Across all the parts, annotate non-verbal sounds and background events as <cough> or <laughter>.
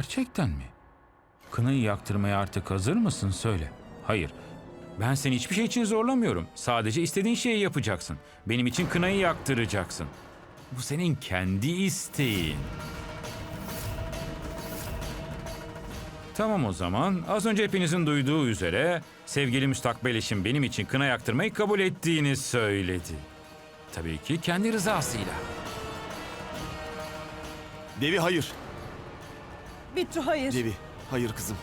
Gerçekten mi? Kınayı yaktırmaya artık hazır mısın söyle. Hayır. Ben seni hiçbir şey için zorlamıyorum. Sadece istediğin şeyi yapacaksın. Benim için kınayı yaktıracaksın. Bu senin kendi isteğin. Tamam o zaman. Az önce hepinizin duyduğu üzere sevgili müstakbel eşim benim için kına yaktırmayı kabul ettiğini söyledi. Tabii ki kendi rızasıyla. Devi hayır. Bitru hayır. Devi hayır kızım.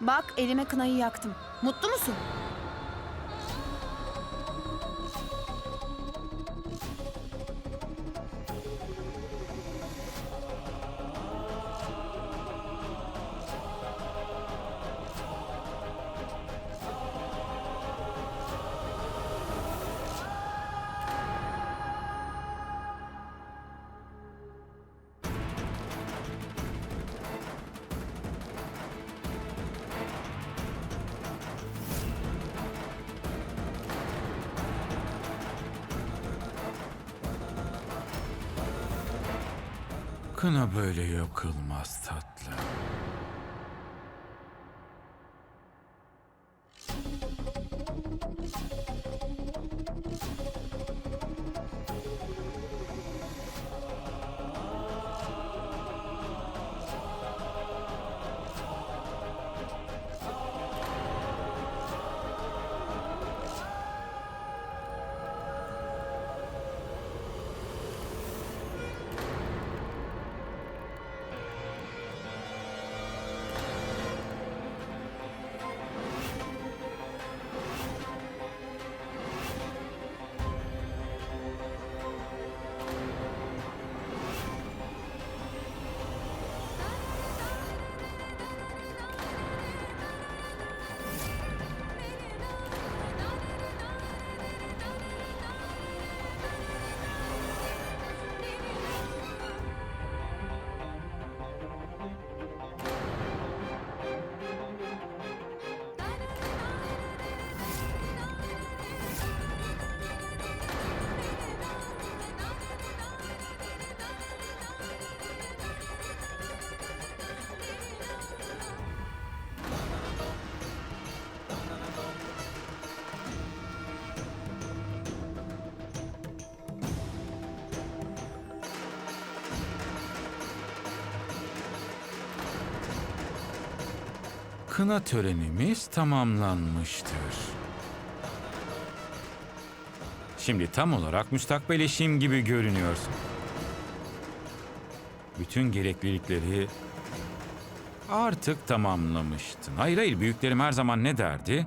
Bak elime kınayı yaktım. Mutlu musun? Kına böyle yakılmaz Kına törenimiz tamamlanmıştır. Şimdi tam olarak müstakbel eşim gibi görünüyorsun. Bütün gereklilikleri artık tamamlamıştın. Hayır hayır büyüklerim her zaman ne derdi?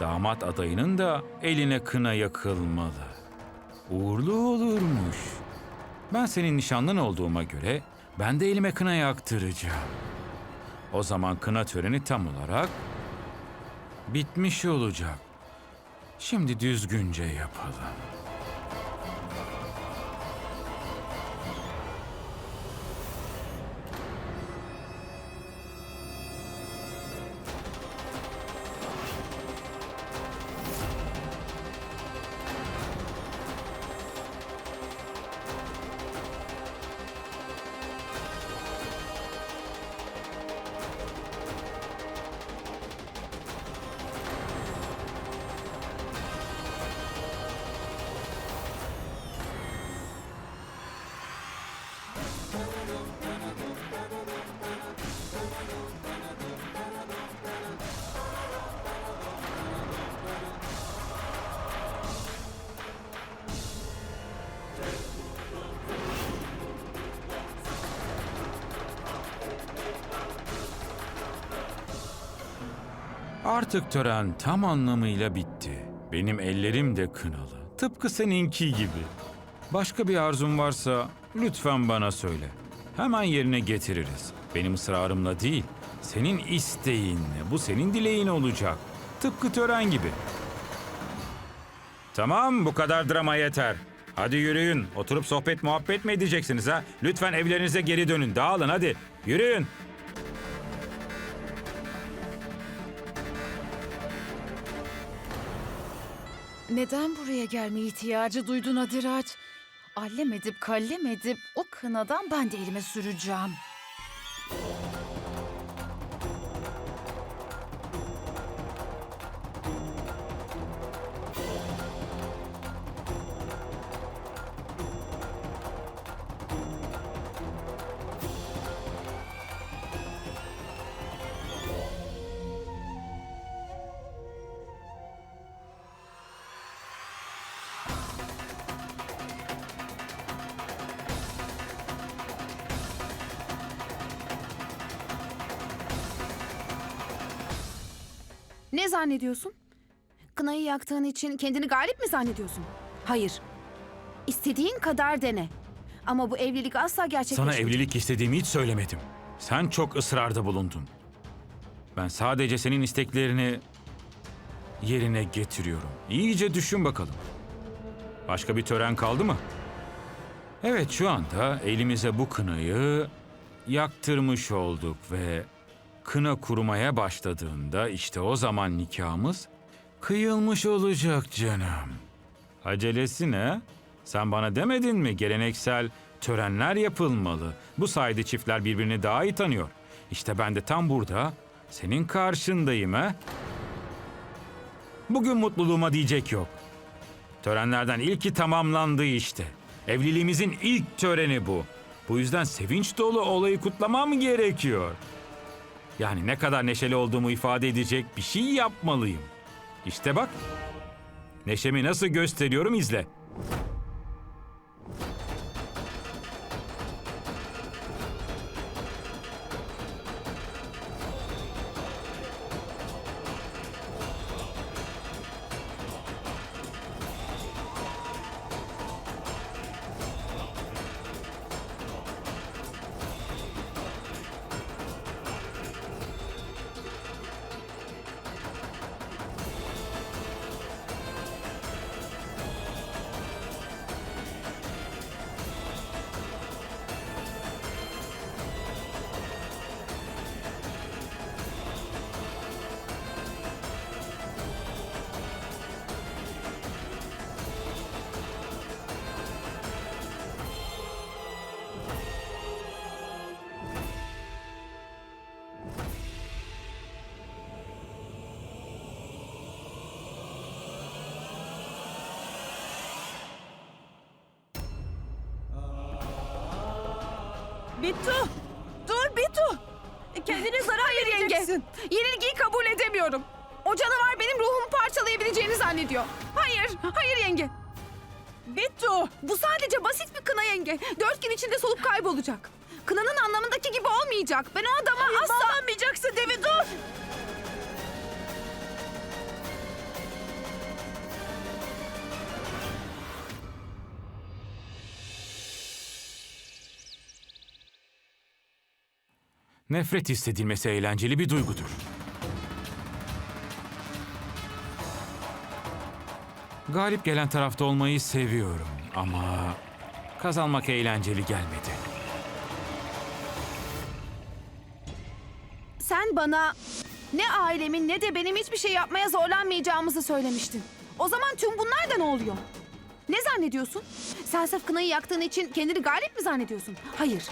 Damat adayının da eline kına yakılmalı. Uğurlu olurmuş. Ben senin nişanlın olduğuma göre ben de elime kına yaktıracağım. O zaman kına töreni tam olarak bitmiş olacak. Şimdi düzgünce yapalım. Artık tören tam anlamıyla bitti. Benim ellerim de kınalı. Tıpkı seninki gibi. Başka bir arzun varsa lütfen bana söyle. Hemen yerine getiririz. Benim ısrarımla değil, senin isteğinle. Bu senin dileğin olacak. Tıpkı tören gibi. Tamam, bu kadar drama yeter. Hadi yürüyün. Oturup sohbet muhabbet mi edeceksiniz ha? Lütfen evlerinize geri dönün. Dağılın hadi. Yürüyün. Neden buraya gelme ihtiyacı duydun Adiraç? Allem edip kallem edip o kınadan ben de elime süreceğim. Ne zannediyorsun? Kınayı yaktığın için kendini galip mi zannediyorsun? Hayır. İstediğin kadar dene. Ama bu evlilik asla Sana gerçekleşmeyecek. evlilik istediğimi hiç söylemedim. Sen çok ısrarda bulundun. Ben sadece senin isteklerini yerine getiriyorum. İyice düşün bakalım. Başka bir tören kaldı mı? Evet şu anda elimize bu kınayı yaktırmış olduk ve kına kurumaya başladığında işte o zaman nikahımız kıyılmış olacak canım. Acelesi ne? Sen bana demedin mi geleneksel törenler yapılmalı. Bu sayede çiftler birbirini daha iyi tanıyor. İşte ben de tam burada senin karşındayım ha. Bugün mutluluğuma diyecek yok. Törenlerden ilki tamamlandı işte. Evliliğimizin ilk töreni bu. Bu yüzden sevinç dolu olayı kutlamam gerekiyor. Yani ne kadar neşeli olduğumu ifade edecek bir şey yapmalıyım. İşte bak. Neşemi nasıl gösteriyorum izle. Bittu! Dur Bittu! Kendine zarar Hayır yenge. vereceksin. Yenilgiyi kabul edemiyorum. O canavar benim ruhumu parçalayabileceğini zannediyor. Hayır, hayır yenge. Bittu! Bu sadece basit bir kına yenge. Dört gün içinde solup kaybolacak. Kınanın anlamındaki gibi olmayacak. Ben o adama asla... Bağlanmayacaksın Devi dur! Nefret hissedilmesi eğlenceli bir duygudur. Galip gelen tarafta olmayı seviyorum ama kazanmak eğlenceli gelmedi. Sen bana ne ailemin ne de benim hiçbir şey yapmaya zorlanmayacağımızı söylemiştin. O zaman tüm bunlar da ne oluyor? Ne zannediyorsun? Sen sırf yaktığın için kendini galip mi zannediyorsun? Hayır.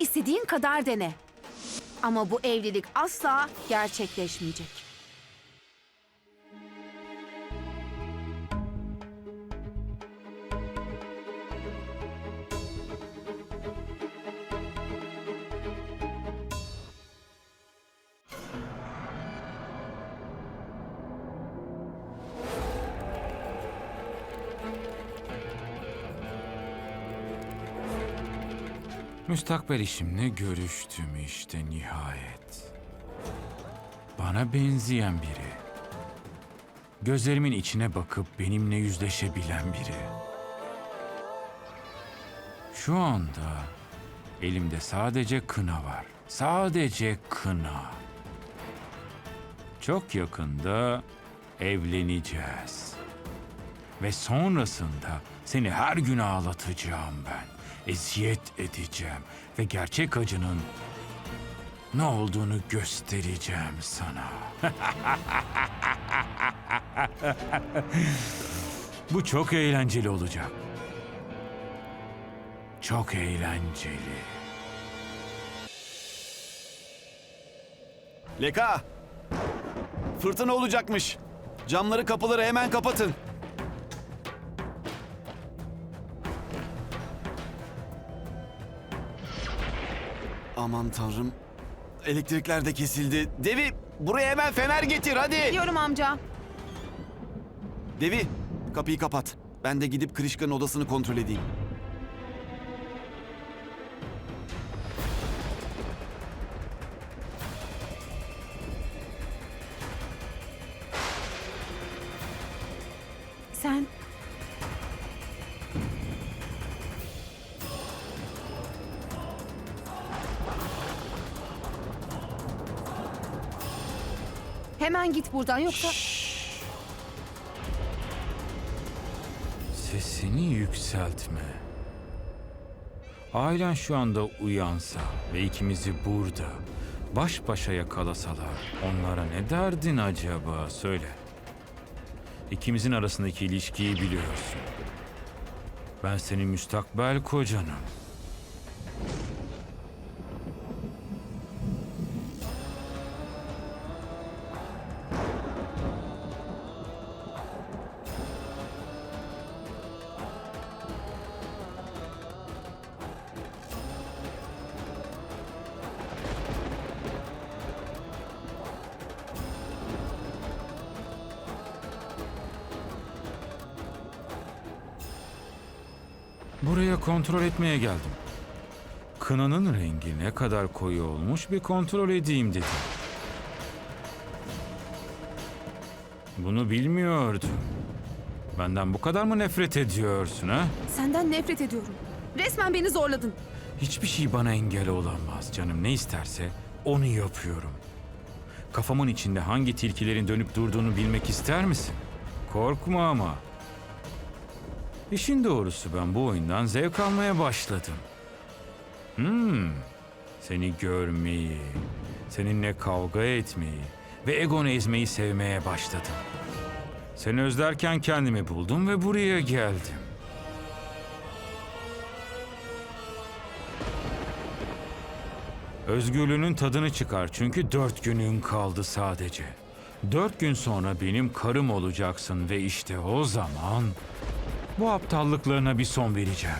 İstediğin kadar dene. Ama bu evlilik asla gerçekleşmeyecek. Müstakbel işimle görüştüm işte nihayet. Bana benzeyen biri. Gözlerimin içine bakıp benimle yüzleşebilen biri. Şu anda elimde sadece kına var. Sadece kına. Çok yakında evleneceğiz. Ve sonrasında seni her gün ağlatacağım ben. Eziyet edeceğim ve gerçek acının ne olduğunu göstereceğim sana. <laughs> Bu çok eğlenceli olacak. Çok eğlenceli. Leka! Fırtına olacakmış. Camları kapıları hemen kapatın. Aman tanrım. Elektrikler de kesildi. Devi buraya hemen fener getir hadi. Diyorum amca. Devi kapıyı kapat. Ben de gidip Krişka'nın odasını kontrol edeyim. Hemen git buradan yoksa... Sesini yükseltme. Ailen şu anda uyansa ve ikimizi burada baş başa yakalasalar onlara ne derdin acaba söyle. İkimizin arasındaki ilişkiyi biliyorsun. Ben senin müstakbel kocanım. Buraya kontrol etmeye geldim. Kınanın rengi ne kadar koyu olmuş bir kontrol edeyim dedim. Bunu bilmiyordum. Benden bu kadar mı nefret ediyorsun ha? Senden nefret ediyorum. Resmen beni zorladın. Hiçbir şey bana engel olamaz canım. Ne isterse onu yapıyorum. Kafamın içinde hangi tilkilerin dönüp durduğunu bilmek ister misin? Korkma ama. İşin doğrusu ben bu oyundan zevk almaya başladım. Hmm, seni görmeyi, seninle kavga etmeyi ve egonu ezmeyi sevmeye başladım. Seni özlerken kendimi buldum ve buraya geldim. Özgürlüğünün tadını çıkar çünkü dört günün kaldı sadece. Dört gün sonra benim karım olacaksın ve işte o zaman bu aptallıklarına bir son vereceğim.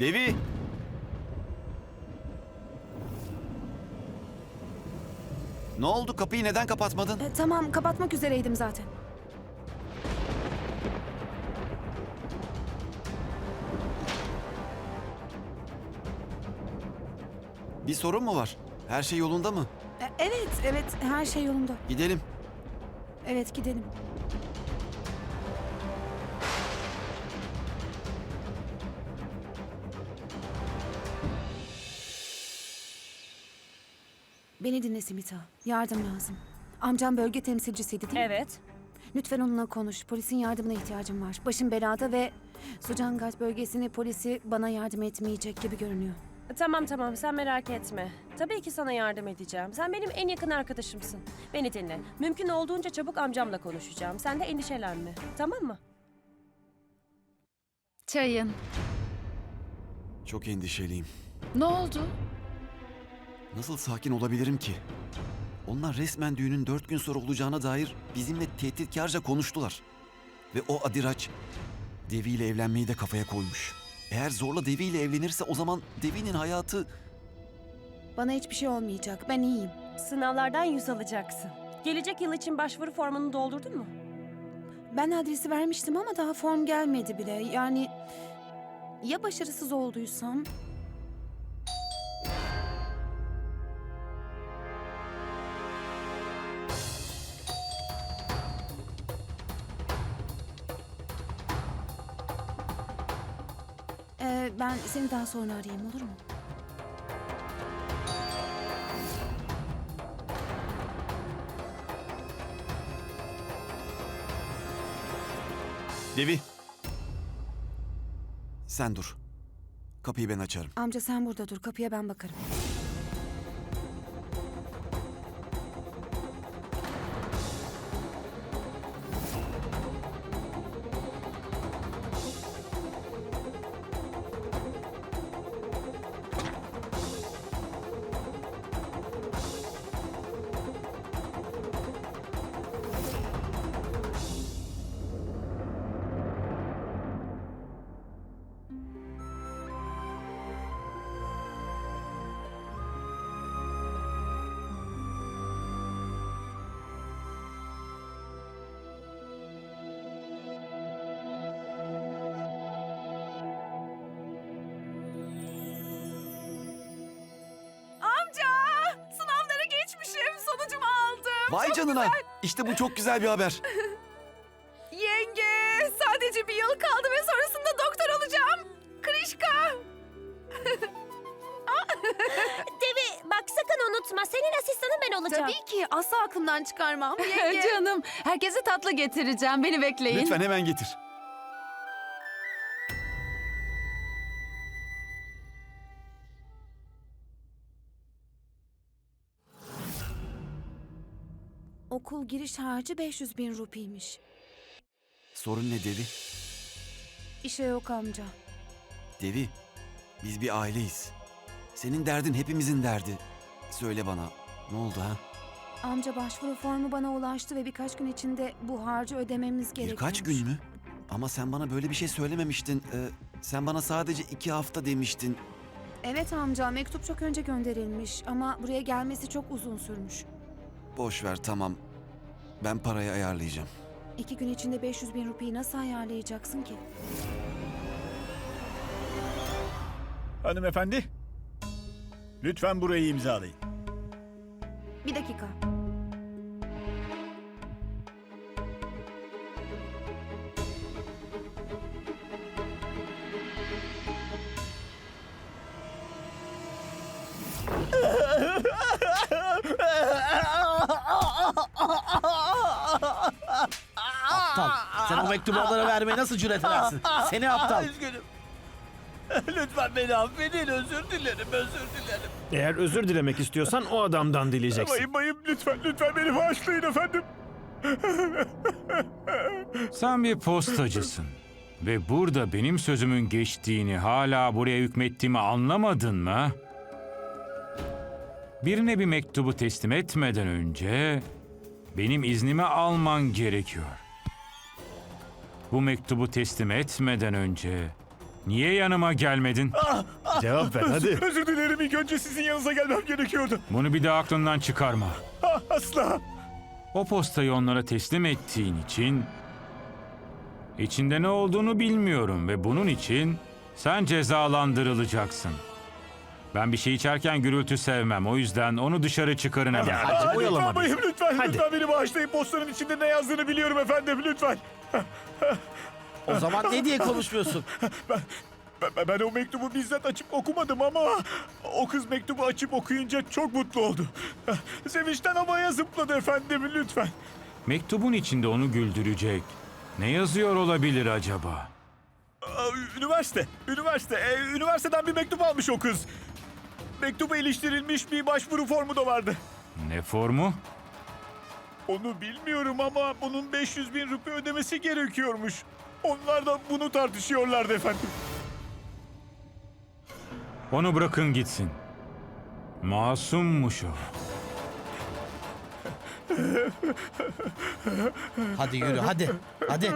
Devi! Ne oldu? Kapıyı neden kapatmadın? E, tamam kapatmak üzereydim zaten. Bir sorun mu var? Her şey yolunda mı? Evet evet her şey yolunda. Gidelim. Evet gidelim. Beni dinle Simita. Yardım lazım. Amcam bölge temsilcisiydi değil mi? Evet. Lütfen onunla konuş. Polisin yardımına ihtiyacım var. Başım belada ve Sucangat bölgesini polisi bana yardım etmeyecek gibi görünüyor. Tamam tamam sen merak etme. Tabii ki sana yardım edeceğim. Sen benim en yakın arkadaşımsın. Beni dinle. Mümkün olduğunca çabuk amcamla konuşacağım. Sen de endişelenme. Tamam mı? Çayın. Çok endişeliyim. Ne oldu? Nasıl sakin olabilirim ki? Onlar resmen düğünün dört gün sonra olacağına dair bizimle tehditkarca konuştular. Ve o Adiraç Devi ile evlenmeyi de kafaya koymuş. Eğer zorla Devi ile evlenirse o zaman Devi'nin hayatı... Bana hiçbir şey olmayacak. Ben iyiyim. Sınavlardan yüz alacaksın. Gelecek yıl için başvuru formunu doldurdun mu? Ben adresi vermiştim ama daha form gelmedi bile. Yani ya başarısız olduysam? Seni daha sonra arayayım olur mu? Devi. Sen dur. Kapıyı ben açarım. Amca sen burada dur. Kapıya ben bakarım. Vay canına. İşte bu çok güzel bir haber. <laughs> Yenge! Sadece bir yıl kaldı ve sonrasında doktor olacağım. Krişka! <laughs> Devi bak sakın unutma. Senin asistanın ben olacağım. Tabii ki. Asla aklımdan çıkarmam. <laughs> Yenge! Canım, herkese tatlı getireceğim. Beni bekleyin. Lütfen hemen getir. Okul giriş harcı 500 bin rupiymiş. Sorun ne Devi? İşe yok amca. Devi, biz bir aileyiz. Senin derdin hepimizin derdi. Söyle bana, ne oldu ha? Amca başvuru formu bana ulaştı ve birkaç gün içinde bu harcı ödememiz gerekiyor. Birkaç gün mü? Ama sen bana böyle bir şey söylememiştin. Ee, sen bana sadece iki hafta demiştin. Evet amca mektup çok önce gönderilmiş ama buraya gelmesi çok uzun sürmüş. Boş ver tamam. Ben parayı ayarlayacağım. İki gün içinde 500 bin rupiyi nasıl ayarlayacaksın ki? Hanımefendi. Lütfen burayı imzalayın. Bir dakika. Onlara vermeye nasıl cüret edersin? <laughs> Seni aptal. Üzgünüm. <laughs> Lütfen beni affedin. Özür dilerim, özür dilerim. Eğer özür dilemek istiyorsan o adamdan dileyeceksin. Bayım bayım lütfen, lütfen beni bağışlayın efendim. <laughs> Sen bir postacısın. Ve burada benim sözümün geçtiğini hala buraya hükmettiğimi anlamadın mı? Birine bir mektubu teslim etmeden önce benim iznimi alman gerekiyor. Bu mektubu teslim etmeden önce niye yanıma gelmedin? Cevap ver hadi. Özür dilerim. İlk önce sizin yanınıza gelmem gerekiyordu. Bunu bir daha aklından çıkarma. Ah, Asla. O postayı onlara teslim ettiğin için içinde ne olduğunu bilmiyorum ve bunun için sen cezalandırılacaksın. Ben bir şey içerken gürültü sevmem. O yüzden onu dışarı çıkarın hemen. Hadi Lütfen oyalama bayım, bizi. lütfen, Hadi. lütfen beni bağışlayın. Postanın içinde ne yazdığını biliyorum efendim, lütfen. O zaman ne diye konuşmuyorsun? Ben, ben, ben o mektubu bizzat açıp okumadım ama o kız mektubu açıp okuyunca çok mutlu oldu. Sevinçten havaya zıpladı efendim lütfen. Mektubun içinde onu güldürecek. Ne yazıyor olabilir acaba? Aa, Üniversite, üniversite. Ee, üniversiteden bir mektup almış o kız. Mektuba iliştirilmiş bir başvuru formu da vardı. Ne formu? Onu bilmiyorum ama bunun 500 bin rupi ödemesi gerekiyormuş. Onlar da bunu tartışıyorlardı efendim. Onu bırakın gitsin. Masummuş o. Hadi yürü hadi. Hadi.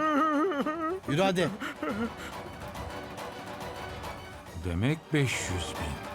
Yürü hadi. Demek 500 bin.